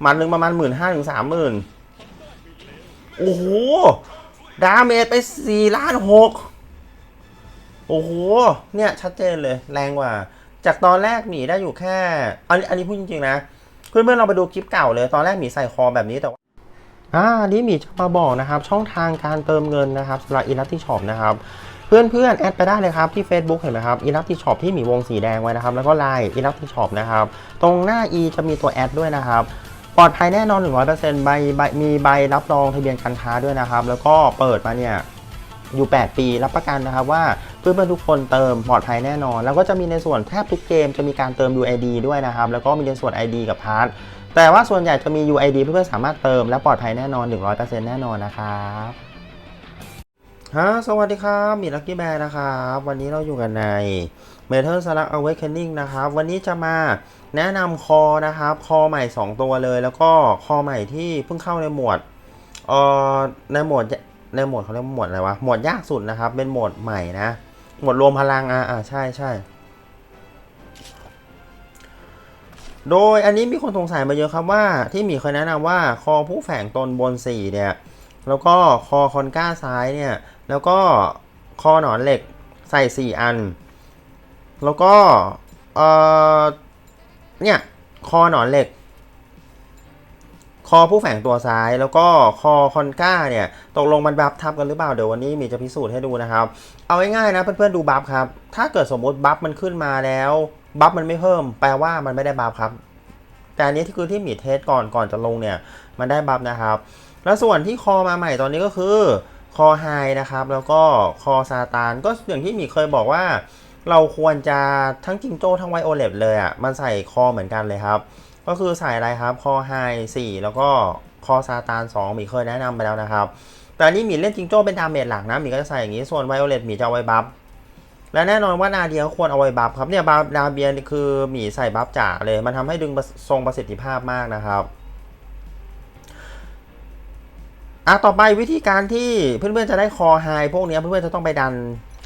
หมัดหนึ่งประมาณหมื่นห้าถึงสามหมื่นโอ้โห ดาเมจไปสี่ล้านหกโอ้โห เนี่ย ชัดเจนเลย แรงกว่า จากตอนแรกหมีได้อยู่แค่ อันนี้อันนี้พูดจริงๆนะ เพื่อนๆเราไปดูคลิปเก่าเลย ตอนแรกหมีใส่คอแบบนี้แต่ว่าอ่านนี้หมีจะมาบอกนะครับ ช่องทางการเติมเงินนะครับสำหรับอิลัตติช็อปนะครับเพื่อนๆ แอดไปได้เลยครับ ที่ Facebook เห็นไหมครับอิลัตติช็อปที่หมีวงสีแดงไว้นะครับ แล้วก็ไลน์อิลัตติช็อปนะครับ ตรงหน้า e จะมีตัวแอดด้วยนะครับ ปลอดภัยแน่นอนถึงร้อยเปอร์เซ็นต์ใบมีใบรับรองทะเบียนการค้าด้วยนะครับ แล้วก็เปิดมาเนี่ยอยู่ 8 ปีรับประกันนะครับว่าเพื่อนๆทุกคนเติมปลอดภัยแน่นอน แล้วก็จะมีในส่วนแทบทุกเกมจะมีการเติม UID ด้วยนะครับ แล้วก็มีในส่วน ID กับพาร์ทแต่ว่าส่วนใหญ่จะมี UID เพื่อนๆสามารถเติมและปลอดภัยแน่นอน 100%แน่นอนนะครับ ฮะสวัสดีครับมีลักกี้แบร์นะครับ วันนี้เราอยู่กันใน m e t a l s l u g Awakening นะครับ วันนี้จะมาแนะนำคอนะครับ คอใหม่ 2 ตัวเลย แล้วก็คอใหม่ที่เพิ่งเข้าในหมวดเอ่อในหมวดในหมวดเขาเรียกหมวดอะไรวะ หมวดยากสุดนะครับ เป็นหมวดใหม่นะ หมวดรวมพลังอ่าอ่าใช่ใช่ โดยอันนี้มีคนสงสัยมาเยอะครับว่าที่มีเคยแนะนำว่าคอผู้แฝงตนบน4เนี่ย แล้วก็คอคอนก้าซ้ายเนี่ย แล้วก็คอหนอนเหล็กใส่ 4 อัน แล้วก็ เอ่อเนี่ย คอหนอนเหล็ก คอผู้แฝงตัวซ้าย แล้วก็คอคอนก้าเนี่ย ตกลงมันบัฟทับกันหรือเปล่า เดี๋ยววันนี้มีจะพิสูจน์ให้ดูนะครับ เอาง่ายๆนะเพื่อนๆดูบัฟครับ ถ้าเกิดสมมติบัฟมันขึ้นมาแล้ว บัฟมันไม่เพิ่ม แปลว่ามันไม่ได้บัฟครับ แต่อันนี้ที่คือที่มีเทสก่อนก่อนจะลงเนี่ย มันได้บัฟนะครับ แล้วส่วนที่คอมาใหม่ตอนนี้ก็คือ คอไฮนะครับ แล้วก็คอซาตานก็อย่างที่หมีเคยบอกว่า เราควรจะทั้งจิงโจ้ทั้งไวโอเลตเลยอะ่ะมันใส่คอเหมือนกันเลยครับ ก็คือใส่อะไรครับคอไฮ4แล้วก็คอซาตาน2หมีเคยแนะนำไปแล้วนะครับแต่นนี้หมีเล่นจิงโจ้เป็นดาเมจหลักนะหมีก็จะใส่อย่างนี้ส่วนไวโอเลตหมีจะเอาไว้บัฟและแน่นอนว่านาเดียควรเอาไว้บัฟครับเนี่ยบัฟนาเบียนคือหมีใส่บัฟจ๋าเลย มันทำให้ดึงทรงประสิทธิภาพมากนะครับ อะต่อไปวิธีการที่เพื่อนๆจะได้คอไฮพวกนี้เพื่อนๆจะต้องไปดัน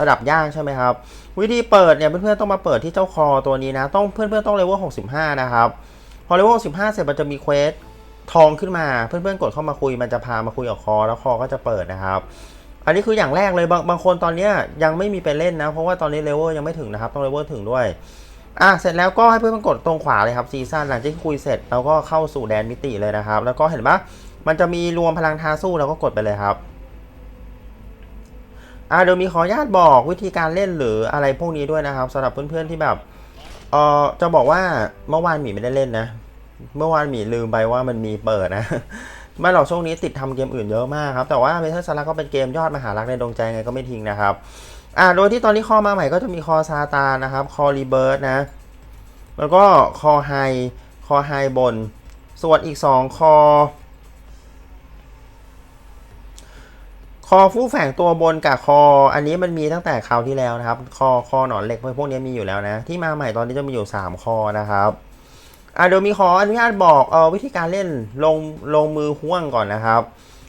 ระดับย่ากใช่ไหมครับ วิธีเปิดเนี่ยเพื่อนๆต้องมาเปิดที่เจ้าคอตัวนี้นะ ต้องเพื่อนๆต้องเลเวล65 นะครับ พอเลเวล15เสร็จมันจะมีเควสทองขึ้นมาเพื่อนๆกดเข้ามาคุยมันจะพามาคุยกับคอ แล้วคอก็จะเปิดนะครับ อันนี้คืออย่างแรกเลยบางบางคนตอนนี้ยยังไม่มีไปเล่นนะ เพราะว่าตอนนี้เลเวลยังไม่ถึงนะครับ ต้องเลเวลถึงด้วยอะเสร็จแล้วก็ให้เพื่อนๆกดตรงขวาเลยครับซีซั่นหลังจากที่คุยเสร็จเราก็เข้าสู่แดนมิติเลยนะครับ แล้วก็เห็นปะ มันจะมีรวมพลังทาสู้เราก็กดไปเลยครับอ่าเดี๋ยวมีขออนุญาตบอกวิธีการเล่นหรืออะไรพวกนี้ด้วยนะครับสำหรับเพื่อนๆที่แบบเออจะบอกว่าเมื่อวานหมีไม่ได้เล่นนะ เมื่อวานหมีลืมไปว่ามันมีเปิดนะไม่หรอกช่วงนี้ติดทำเกมอื่นเยอะมากครับ แต่ว่าเมทัลซาร่าก็เป็นเกมยอดมหารักในดวงใจไงก็ไม่ทิ้งนะครับอ่าโดยที่ตอนนี้คอมาใหม่ก็จะมีคอซาตานนะครับคอรีเบิร์ดนะ แล้วก็คอไฮคอไฮบน ส่วนอีก 2 คอ อฟู่แฝงตัวบนกับคอ อันนี้มันมีตั้งแต่คราวที่แล้วนะครับ คอคอหนอนเหล็กพวกนี้มีอยู่แล้วนะ ที่มาใหม่ตอนนี้จะมีอยู่ 3 คอนะครับอะเดี๋ยวมีขออนุญาตบอกเออวิธีการเล่นลงลงมือห่วงก่อนนะครับ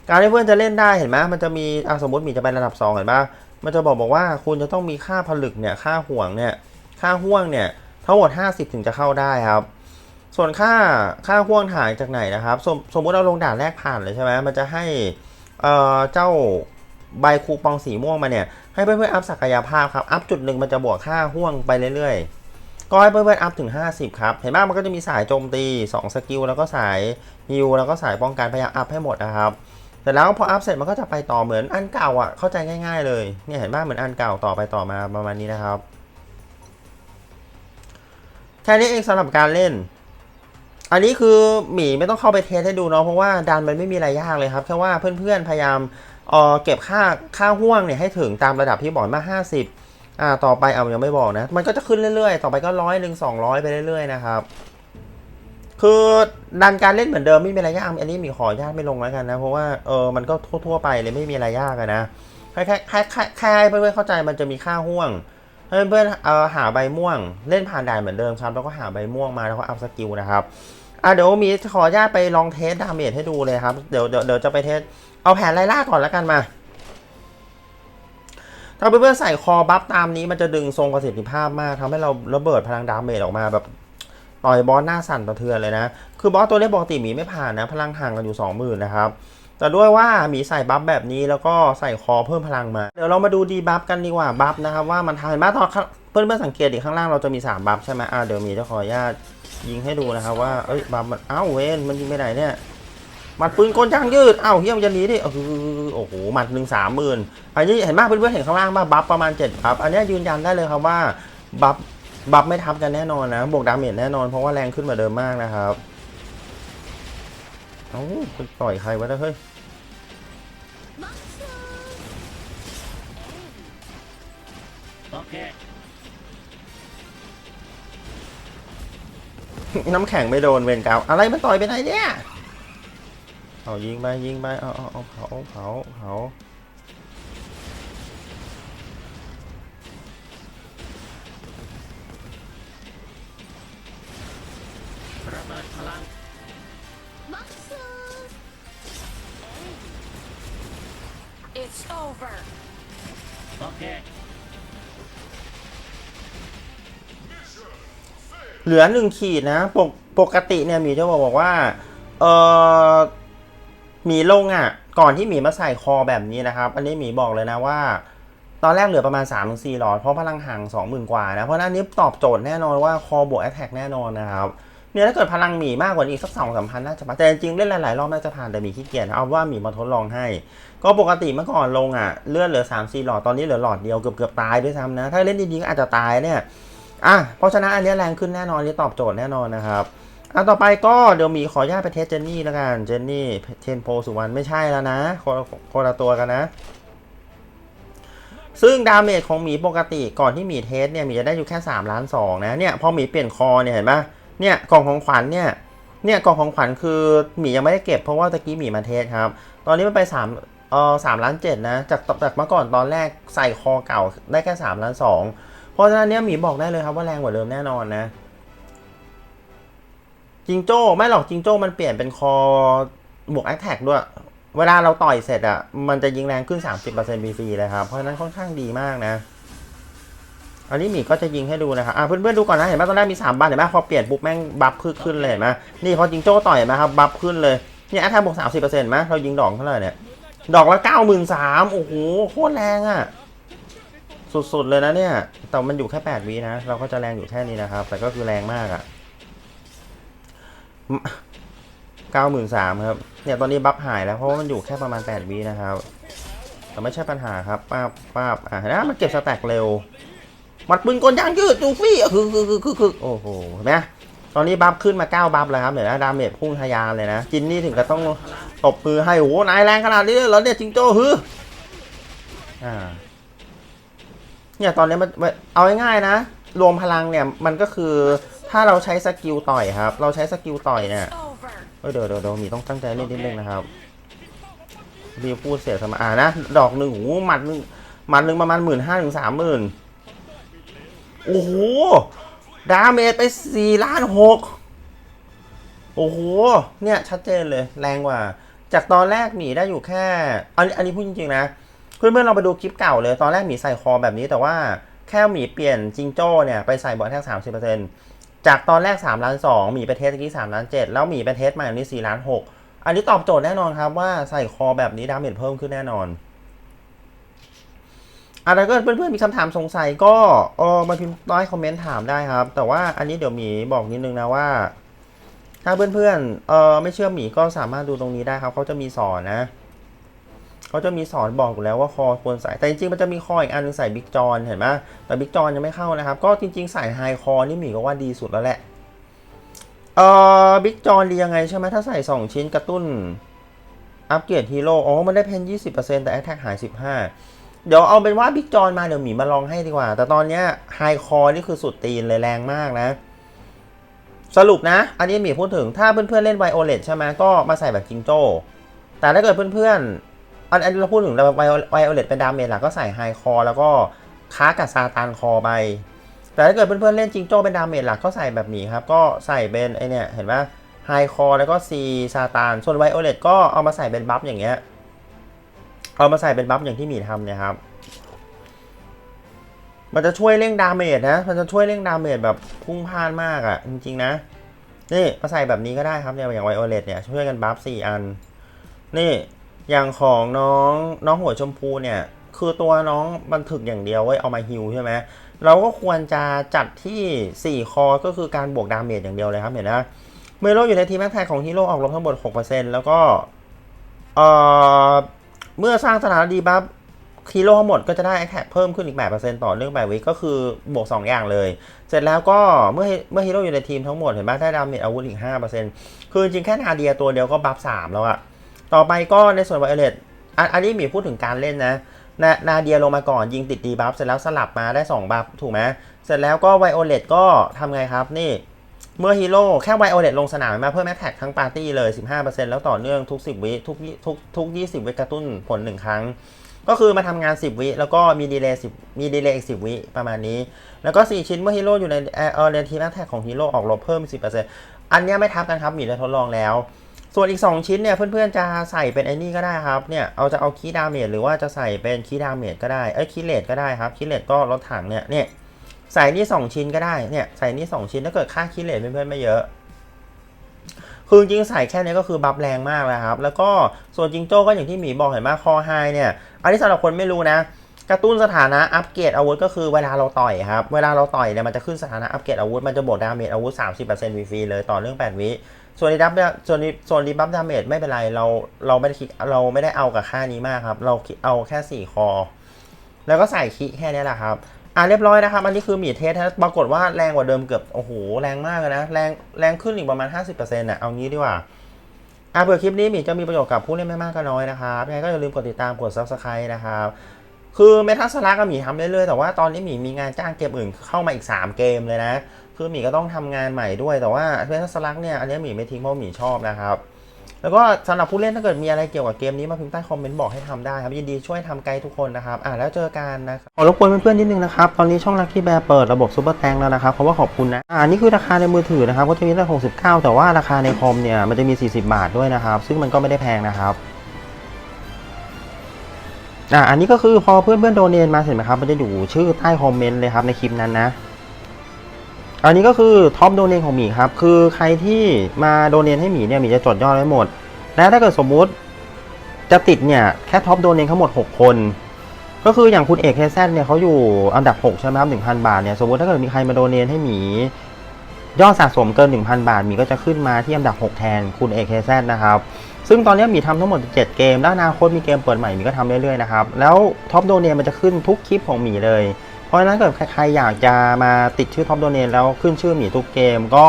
การที่เพื่อนจะเล่นได้เห็นไหมมันจะมีอะสมมติมีจะไประดับ 2 เห็นปะมันจะบอกบอกว่าคุณจะต้องมีค่าผลึกเนี่ยค่าห่วงเนี่ยค่าห่วงเนี่ยทั้งหมด 50 ถึงจะเข้าได้ครับ ส่วนค่าค่าห่วงถ่ายจากไหนนะครับ สมสมมติเราลงด่านแรกผ่านเลยใช่ไหมมันจะให้เอ่อเจ้า ใบคูปองสีม่วงมาเนี่ย ให้เพื่อนๆอัพศักยภาพครับ อัพจุดหนึ่งมันจะบวกค่าห่วงไปเรื่อยๆ ก็ให้เพื่อนๆอัพถึง 50 ครับ เห็นไหมมันก็จะมีสายโจมตี 2 สกิล แล้วก็สายฮิลแล้วก็สายป้องกันพยายามอัพให้หมดนะครับแต่แล้วพออัพเสร็จมันก็จะไปต่อเหมือนอันเก่าอะเข้าใจง่าย ๆ เลยเนี่ยเห็นไหมเหมือนอันเก่าต่อไปต่อมาประมาณนี้นะครับแค่นี้เองสำหรับการเล่น อันนี้คือหมีไม่ต้องเข้าไปเทสให้ดูเนาะเพราะว่าดันมันไม่มีอะไรยากเลยครับแค่ว่าเพื่อนๆพยายาม เออเก็บค่าค่าห่วงเนี่ยให้ถึงตามระดับที่บอกมา 50อ่าต่อไปเอายังไม่บอกนะ มันก็จะขึ้นเรื่อยๆ ต่อไปก็ร้อยหนึ่งสองร้อยไปเรื่อยๆนะครับคือดันการเล่นเหมือนเดิมไม่มีอะไรยากอันนี้มีขออนุญาตไม่ลงแล้วกันนะเพราะว่าเออมันก็ทั่วๆไปเลยไม่มีอะไรยากนะแค่แค่แค่แค่แค่ให้เพื่อนๆเข้าใจมันจะมีค่าห่วงให้เพื่อนๆเออหาใบม่วง เล่นผ่านด่านเหมือนเดิมครับ แล้วก็หาใบม่วงมาแล้วก็อัพสกิลนะครับ อะเดี๋ยวมีขออนุญาตไปลองเทสดาเมจให้ดูเลยครับ เดี๋ยวเดี๋ยวเดี๋ยวจะไปเทส เอาแผนไล่ล่าก่อนแล้วกันมาถ้าเพื่อนๆใส่คอบัฟตามนี้มันจะดึงทรงประสิทธิภาพมากทำให้เราระเบิดพลังดาเมจออกมาแบบต่อยบอสหน้าสั่นสะเทือนเลยนะ คือบอสตัวนี้ปกติหมีไม่ผ่านนะ พลังห่างกันอยู่20,000นะครับ แต่ด้วยว่าหมีใส่บัฟแบบนี้แล้วก็ใส่คอเพิ่มพลังมา เดี๋ยวเรามาดูดีบัฟกันดีกว่าบัฟนะครับว่ามันทำเห็นไหมตอนเพื่อนเพื่อนๆสังเกตดิข้างล่างเราจะมี 3 บัฟใช่ไหมอ่าเดี๋ยวมีจะขออนุญาต ยิงให้ดูนะครับว่า เอ้ยบัฟมันเอ้าเวนมันยิงไปไหนเนี่ยหมัดปืนกลจ้างยืด เอ้าเฮียมันจะหนีดิเออโอ้โหหมัดหนึ่งสามหมื่นอันนี้เห็นมเพื่อนเพื่อนๆเห็นข้างล่างป่ะบัฟประมาณ7บัฟอันนี้ยืนยันได้เลยครับว่าบัฟบัฟไม่ทับกันแน่นอนนะ บวกดาเมจแน่นอนเพราะว่าแรงขึ้นกว่าเดิมมากนะครับเอ้าไปต่อยใครวะเนี่ยเฮ้ย Okay. น้ำแข็งไม่โดนเวรกรรมอะไรมันต่อยไปไหนเนี่ยเอายิงไปยิงไปเอาเอาเอาเผาเผาเผาระเบิดพลัง It's over. โอเค เหลือหนึ่งขีดนะปกปกติเนี่ยหมีจะบอกบอกว่าเออหมีลงอะ ก่อนที่หมีมาใส่คอแบบนี้นะครับ อันนี้หมีบอกเลยนะว่า ตอนแรกเหลือประมาณ3ามถึงสหลอด เพราะพลังห่าง 20,000 กว่านะ เพราะนั้นนี้ตอบโจทย์แน่นอนว่าคอบวกแอตแทกแน่นอนนะครับเนี่ยถ้าเกิดพลังหมีมากกว่านี้สักสองสามพันน่าจะผ่านแต่จริงเล่นหลายๆรอบน่าจะผ่านแต่มีขี้เกียจเอาว่าหมีมาทดลองให้ ก็ปกติเมื่อก่อนลงอะเลือนเหลือ3ามสี่หลอดตอนนี้เหลือหลอดเดียวเกือบเกือบตายด้วยซ้ำนะถ้าเล่นดีๆก็อาจจะตายเนี่ย อะเพราะฉะนั้นอันนี้แรงขึ้นแน่นอนอันนี้ตอบโจทย์แน่นอนนะครับอะต่อไปก็เดี๋ยวหมีขออนุญาตไปเทสเจนนี่แล้วกันเจนนี่เทนโพสุวรรณไม่ใช่แล้วนะคนละตัวกันนะ ซึ่งดาเมจของหมีปกติก่อนที่หมีเทสเนี่ยหมีจะได้อยู่แค่3ล้าน2นะเนี่ยพอหมีเปลี่ยนคอเนี่ยเห็นปะเนี่ยกล่องของขวัญเนี่ยเนี่ยกล่องของขวัญคือหมียังไม่ได้เก็บเพราะว่าตะกี้หมีมาเทสครับ ตอนนี้มันไป3เอ่อ3ล้าน7นะจากจากเมื่อก่อนตอนแรกใส่คอเก่าได้แค่3ล้าน2 เพราะฉะนั้นเนี่ยหมีบอกได้เลยครับว่าแรงกว่าเดิมแน่นอนนะจิงโจ้ไม่หรอกจิงโจ้มันเปลี่ยนเป็นคอบวกแอคแท็กด้วย เวลาเราต่อยเสร็จอะมันจะยิงแรงขึ้น 30%ฟรีเลยครับ เพราะฉะนั้นค่อนข้างดีมากนะ อันนี้หมีก็จะยิงให้ดูนะครับอะเพื่อนๆดูก่อนนะเห็นไหมตอนแรกมี3บัฟเห็นไหมพอเปลี่ยนปุ๊บแม่งบัฟขึ้นขึ้นเลยเห็นไหมนี่พอจิงโจ้ต่อยเห็นไหมครับบัฟขึ้นเลยเนี่ยแอคแท็กบวก30%ไหมเรายิงดอกเท่าไหร่เนี่ยดอกละ93,000โอ้โหโคตรแรงอะ สุดๆเลยนะเนี่ย แต่มันอยู่แค่8วินะ เราก็จะแรงอยู่แค่นี้นะครับ แต่ก็คือแรงมากอะเก้าหมื่นสามครับ เนี่ยตอนนี้บัฟหายแล้วเพราะว่ามันอยู่แค่ประมาณแปดวินะครับ แต่ไม่ใช่ปัญหาครับป้าป้าอะนะมันเก็บสแต็กเร็ว มัดปืนกลยางยืดจูฟี่คือคือคือคือคือโอ้โหเห็นไหมตอนนี้บัฟขึ้นมาเก้าบัฟแล้วครับเดี๋ยวนะดาเมจพุ่งทะยานเลยนะ จินนี่ถึงกับต้องตบมือให้โอ้โหนายแรงขนาดนี้เลยเหรอเนี่ยจิงโจ้ฮืออ่า เนี่ยตอนนี้มันเอาง่ายๆนะ รวมพลังเนี่ยมันก็คือถ้าเราใช้สกิลต่อยครับ เราใช้สกิลต่อยเนี่ยเอ้ยเดี๋ยวเดี๋ยวเดี๋ยวมีต้องตั้งใจเล่นนิดนึงนะครับรีพูดเสียสมาอ่านะ ดอกหนึ่งโอ้โหหมัดหนึ่งหมัดหนึ่งประมาณหมื่นห้าถึงสามหมื่นโอ้โห ดาเมจไปสี่ล้านหกโอ้โห เนี่ยชัดเจนเลย แรงกว่า จากตอนแรกหมีได้อยู่แค่ อันนี้อันนี้พูดจริงๆนะ เพื่อนๆเราไปดูคลิปเก่าเลย ตอนแรกหมีใส่คอแบบนี้แต่ว่าแค่หมีเปลี่ยนจิงโจ้เนี่ยไปใส่บอลแท็กสามสิบเปอร์เซ็นต์จากตอนแรก3ล้าน2หมีไปเทสกี้3ล้าน7แล้วหมีไปเทสมาอย่างนี้4ล้าน6อันนี้ตอบโจทย์แน่นอนครับว่าใส่คอแบบนี้ดาเมจเพิ่มขึ้นแน่นอนอะถ้าเกิดเพื่อนๆมีคำถามสงสัยก็เออมาพิมพ์ใต้คอมเมนต์ถามได้ครับ แต่ว่าอันนี้เดี๋ยวหมีบอกนิดนึงนะว่า ถ้าเพื่อนๆเออไม่เชื่อหมีก็สามารถดูตรงนี้ได้ครับเขาจะมีสอนนะ เขาจะมีสอนบอกอยู่แล้วว่าคอควรใส่แต่จริงๆมันจะมีคออีกอันนึงใส่บิ๊กจอนเห็นไหมแต่บิ๊กจอนยังไม่เข้านะครับ ก็จริงๆใส่ไฮคอนี่หมีก็ว่าดีสุดแล้วแหละเอ่อบิ๊กจอนดียังไงใช่ไหมถ้าใส่ 2 ชิ้นกระตุ้นอัปเกรดฮีโร่อ๋อมันได้เพน20%แต่แอ t แทกหาย 15 เดี๋ยวเอาเป็นว่าบิ๊กจอนมาเดี๋ยวหมีมาลองให้ดีกว่า แต่ตอนเนี้ยไฮคอนี่คือสุดตีนเลยแรงมากนะ สรุปนะ อันนี้หมีพูดถึงถ้าเพื่อนๆเล่นไวโอเลตใช่ไหมก็มาใส่แบบจิงโจ้ แต่ถ้าเกิดเพื่อนๆ อันอันนี้เราพูดถึงไวโอเลตเป็นดาเมจหลักก็ใส่ไฮคอแล้วก็ค้ากับซาตานคอไป แต่ถ้าเกิดเพื่อนๆเล่นจิงโจ้เป็นดาเมจหลักก็ใส่แบบนี้ครับ ก็ใส่เป็นไอเนี่ยเห็นไหมไฮคอแล้วก็ซีซาตาน ส่วนไวโอเลตก็เอามาใส่เป็นบัฟอย่างเงี้ย เอามาใส่เป็นบัฟอย่างที่มีทำเนี่ยครับ มันจะช่วยเร่งดาเมจนะ มันจะช่วยเร่งดาเมจแบบพุ่งพล่านมากอะ่ะ จริง ๆ นะ นี่มาใส่แบบนี้ก็ได้ครับเนี่ยอย่างไวโอเลตเนี่ยช่วยกันบัฟสี่อัน นี่ อย่างของน้องน้องหัวชมพูเนี่ย คือตัวน้องบันทึกอย่างเดียวไว้เอามาฮิวใช่ไหมเราก็ควรจะจัดที่ 4 คอก็คือการบวกดาเมจอย่างเดียวเลยครับเห็นนะเมโลอยู่ในทีมแม็กแทกของฮีโร่ออกลบทั้งหมด 6%แล้วก็เอ่อเมื่อสร้างสถานะดีบัฟฮีโร่ทั้งหมดก็จะได้แอคแท็กเพิ่มขึ้นอีก 8%ต่อเนื่อง8วิก็คือบวก 2 อย่างเลย เสร็จแล้วก็เมื่อเมื่อฮีโร่อยู่ในทีมทั้งหมดเห็นไหมได้ดาเมจอาวุธอีก 5%คือจริงแค่นาเดียตัวเดียวก็บัฟ3แล้วอะ ต่อไปก็ในส่วนไวโอเลตอันอันนี้หมีพูดถึงการเล่นนะนานาเดียลงมาก่อนยิงติดดีบัฟเสร็จแล้วสลับมาได้ 2 บัฟถูกไหมเสร็จแล้วก็ไวโอเลตก็ทำไงครับนี่ เมื่อฮีโร่แค่ไวโอเลตลงสนามมาเพิ่มแอคแท็กทั้งปาร์ตี้เลย 15%แล้วต่อเนื่องทุก 10 วิทุกทุกทุก 20 วิกระตุ้นผล 1 ครั้ง ก็คือมาทำงาน 10 วิ แล้วก็มีดีเลย์10มีดีเลย์อีก 10 วิ ประมาณนี้ แล้วก็ 4 ชิ้นเมื่อฮีโร่อยู่ในเออในทีมแอคแท็กของฮีโร่ออกลบเพิ่ม 10%อันเนี้ไม่ทับกันครับมีได้ทดลองแล้ว ส่วนอีก 2 ชิ้นเนี่ยเพื่อนๆจะใส่เป็นไอ้นี่ก็ได้ครับเนี่ยเอาจะเอาคีย์ดาเมจหรือว่าจะใส่เป็นคีย์ดาเมจก็ได้เอ้ยคีย์เลดก็ได้ครับคีย์เลดก็ลดถังเนี่ยเนี่ยใส่นี่ 2 ชิ้นก็ได้เนี่ยใส่นี่ 2 ชิ้นถ้าเกิดค่าคีย์เลดเพื่อนๆไม่เยอะคือจริงใส่แค่นี้ก็คือบัฟแรงมากแล้วครับ แล้วก็ส่วนจิงโจ้ก็อย่างที่หมีบอกเห็นไหมคอไฮเนี่ย อันนี้สำหรับคนไม่รู้นะ กระตุ้นสถานะอัปเกรดอาวุธก็คือเวลาเราต่อยครับ เวลาเราต่อยเนี่ยมันจะขึ้นสถานะอัปเกรดอาวุธ มันจะบวกดาเมจอาวุธ 30%ฟรีๆเลยต่อเรื่อง 8 วิส่วนรีดับเนี่ยส่วนส่วนรีบัฟดาเมจไม่เป็นไรเราเราไม่ได้คิดเราไม่ได้เอากับค่านี้มากครับ เราเอาแค่ 4 คอ แล้วก็ใส่คิแค่นี้แหละครับอะเรียบร้อยนะครับ อันนี้คือมีเทสนะปรากฏว่าแรงกว่าเดิมเกือบโอ้โหแรงมากเลยนะแรงแรงขึ้นอีกประมาณ 50%อะเอางี้ดีกว่าอะเผื่อคลิปนี้มีจะมีประโยชน์กับผู้เล่นไม่มากก็น้อยนะครับยังไงก็อย่าลืมกดติดตามกด subscribe นะครับ คือเมทัลสลักกับหมีทำเรื่อยๆแต่ว่าตอนนี้หมีมีงานจ้างเกมอื่นเข้ามาอีก 3 เกมเลยนะ คือหมีก็ต้องทำงานใหม่ด้วยแต่ว่าเมทัลสลักเนี่ยอันนี้หมีไม่ทิ้งเพราะหมีชอบนะครับแล้วก็สำหรับผู้เล่นถ้าเกิดมีอะไรเกี่ยวกับเกมนี้มาพิมพ์ใต้คอมเมนต์บอกให้ทำได้ครับ ยินดีช่วยทำไกด์ทุกคนนะครับ อ่าแล้วเจอกันนะครับขอรบกวนเพื่อนๆนิดนึงนะครับ ตอนนี้ช่องลั c กี้แบร์เปิดระบบซูเปอร์แตงแล้วนะครับเขาว่าขอบคุณนะ อ่านี่คือราคาในมือถือนะครับก็จะมีตั้ง69แต่ว่าราคาในคอมเนี่ยมันจะมี 40 บาทด้วยนะครับ ซึ่งมันก็ไม่ได้แพงนะครับ อ่าอันนี้ก็คือพอเพื่อนๆโดเนมาเสร็จไหมครับมันจะอยู่ชื่อใต้คอมเมนต์เลยครับในคลิปนั้นนะ อันนี้ก็คือท็อปโดเนของหมีครับ คือใครที่มาโดเนให้หมีเนี่ยหมีจะจดยอดไว้หมด แล้วถ้าเกิดสมมุติจะติดเนี่ยแค่ท็อปโดเนททั้งหมด 6 คน ก็คืออย่างคุณเอกเคซเนี่ยเขาอยู่อันดับ 6 ใช่ไหมครับ1,000บาทเนี่ยสมมติถ้าเกิดมีใครมาโดเนให้หมียอดสะสมเกิน 1,000 บาทหมีก็จะขึ้นมาที่อันดับ 6 แทนคุณเอกเคแซนะครับ ซึ่งตอนนี้หมีทำทั้งหมด 7 เกม แล้วอนาคตมีเกมเปิดใหม่หมีก็ทำเรื่อยๆนะครับ แล้วท็อปโดเนทมันจะขึ้นทุกคลิปของหมีเลย เพราะฉะนั้นเกิดใครอยากจะมาติดชื่อท็อปโดเนทแล้วขึ้นชื่อหมีทุกเกมก็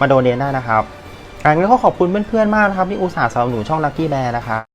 มาโดเนทได้นะครับการนี้ก็ขอบคุณเพื่อนๆมากนะครับที่อุตส่าห์สนับสนุนช่องลักกี้แบร์นะครับ